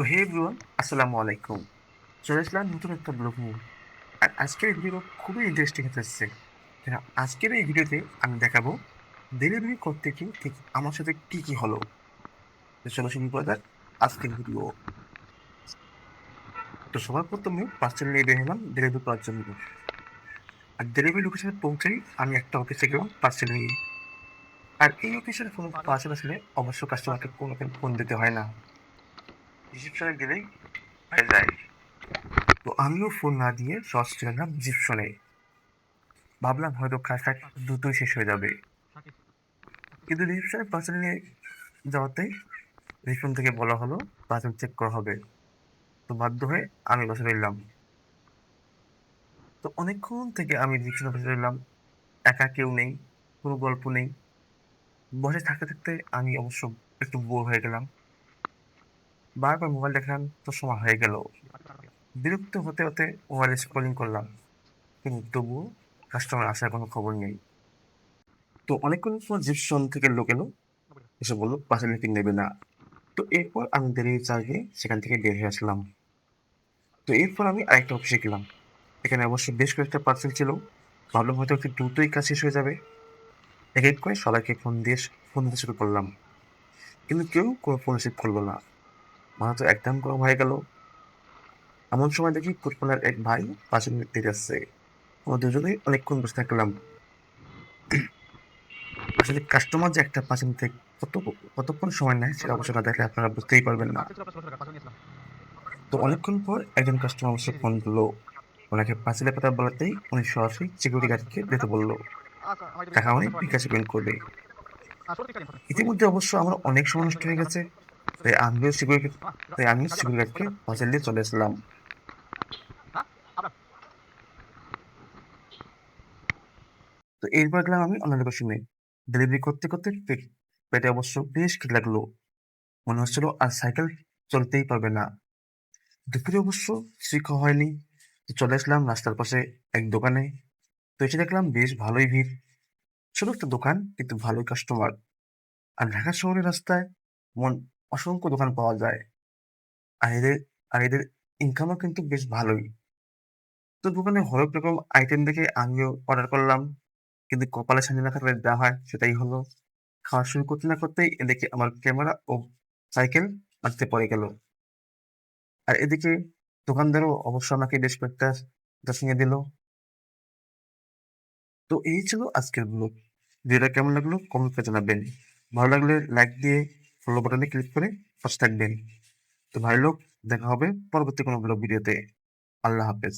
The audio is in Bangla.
তো হে এভরিওয়ান, আসসালামু আলাইকুম। চলে আসলাম নতুন একটা ব্লগ নিয়ে। আর আজকের ভিডিও খুবই ইন্টারেস্টিং হতে আসছে কেন, আজকের এই ভিডিওতে আমি দেখাবো ডেলিভারি করতে কি ঠিক আমার সাথে কী কী হলো। চলো করা যাক আজকের ভিডিও। তো সবার প্রথমে পার্সেল নিয়ে বের হলাম ডেলিভারি করার জন্য। আর ডেলিভারি লোকেশনে পৌঁছেই আমি একটা অফিসে গেলাম পার্সেল নিয়ে। আর এই অফিসের কোনো পার্সেল আসলে অবশ্য কাস্টমারকে কোনো ফোন দিতে হয় না। রিসেপশনে গেলেই হয়ে যায় তো আমিও ফোন না দিয়ে সস গেলাম রিসেপশনে ভাবলাম হয়তো কাজ কাজ দ্রুতই শেষ হয়ে যাবে। কিন্তু রিসেপশনে পার্সেল নিয়ে যাওয়াতেই রিসেপশন থেকে বলা হলো পার্সেল চেক করা হবে। তো বাধ্য হয়ে আমি বসে রইলাম। তো অনেকক্ষণ থেকে আমি রিসেপশনে বসে রইলাম। একা কেউ নেই, কোনো গল্প নেই। বসে থাকতে থাকতে আমি অবশ্য একটু বোর হয়ে গেলাম। বারবার মোবাইল দেখলাম তো সময় হয়ে গেল। বিরক্ত হতে হতে মোবাইলে স্ক্রলিং করলাম। কিন্তু তবুও কাস্টমার আসার কোনো খবর নেই। তো অনেকক্ষণ পর জিপসন থেকে লোক এলো। এসে বলল পার্সেল লিপিং নেবে না। তো এরপর আমি দেরি চার্জে সেখান থেকে বের হয়ে আসলাম। তো এরপর আমি আরেকটা অফিসে গেলাম। এখানে অবশ্য বেশ কয়েকটা পার্সেল ছিল। ভাবলাম হয়তো একটু দ্রুতই কাজ শেষ হয়ে যাবে। এক এক করে সবাইকে ফোন দিয়ে ফোন শুরু করলাম। কিন্তু কেউ কোনো ফোন রিসিভ করল না। মাথা তো একদম গরম হয়ে গেল। এমন সময় দেখি ফুটবলের এক ভাই পাশে নিতে যাচ্ছে আমরা দুজনেই অনেকক্ষণ বসে থাকলাম। আসলে কাস্টমার যে একটা পাশে নিতে কত কতক্ষণ সময় নেয় সেটা অবশ্য না দেখলে আপনারা বুঝতেই পারবেন না। তো অনেকক্ষণ পর একজন কাস্টমার অবশ্য ফোন করল। ওনাকে পাঁচিলের কথা বলাতেই উনি সরাসরি সিকিউরিটি গার্ডকে দিতে বলল। টাকা উনি বিকাশে পেমেন্ট করবে। ইতিমধ্যে অবশ্য আমার অনেক সময় নষ্ট হয়ে গেছে। সিকিউরিটি দিয়ে চলে আসলাম তো এরপর গেলাম আমি ডেলিভারি করতে করতে পেটে অবশ্য বেশ লাগল। মনে হচ্ছিল আর সাইকেল চলতেই পারবে না। দুপুরে অবশ্য কিছুই খাওয়া হয়নি। তো চলে আসলাম রাস্তার পাশে এক দোকানে। তো এসে দেখলাম বেশ ভালোই ভিড়। ছোট একটা দোকান, কিন্তু ভালোই কাস্টমার আর ঢাকা শহরের রাস্তায় মন অসংখ্য দোকান পাওয়া যায়। আর এদের আর এদের ইনকামও কিন্তু বেশ ভালোই। তো দোকানে হরেক রকম আইটেম দেখে আমিও অর্ডার করলাম। কিন্তু কপালে সামনে না থাকলে যা হয় সেটাই হলো, খাওয়া শুরু করতে না করতেই এদিকে আমার ক্যামেরা ও সাইকেল মাটিতে পড়ে গেল। আর এদিকে দোকানদারও অবশ্য আমাকে বেশ কয়েকটা দর্শনীয় দিল। তো এই ছিল আজকের ব্লগ ভিডিওটা কেমন লাগল? কমেন্ট জানাবেন। ভালো লাগলে লাইক দিয়ে ফলো বাটনে ক্লিক করে পাশে থাকবেন তো ভাই লোক, দেখা হবে পরবর্তী কোনো ব্লগ ভিডিওতে আল্লাহ হাফেজ।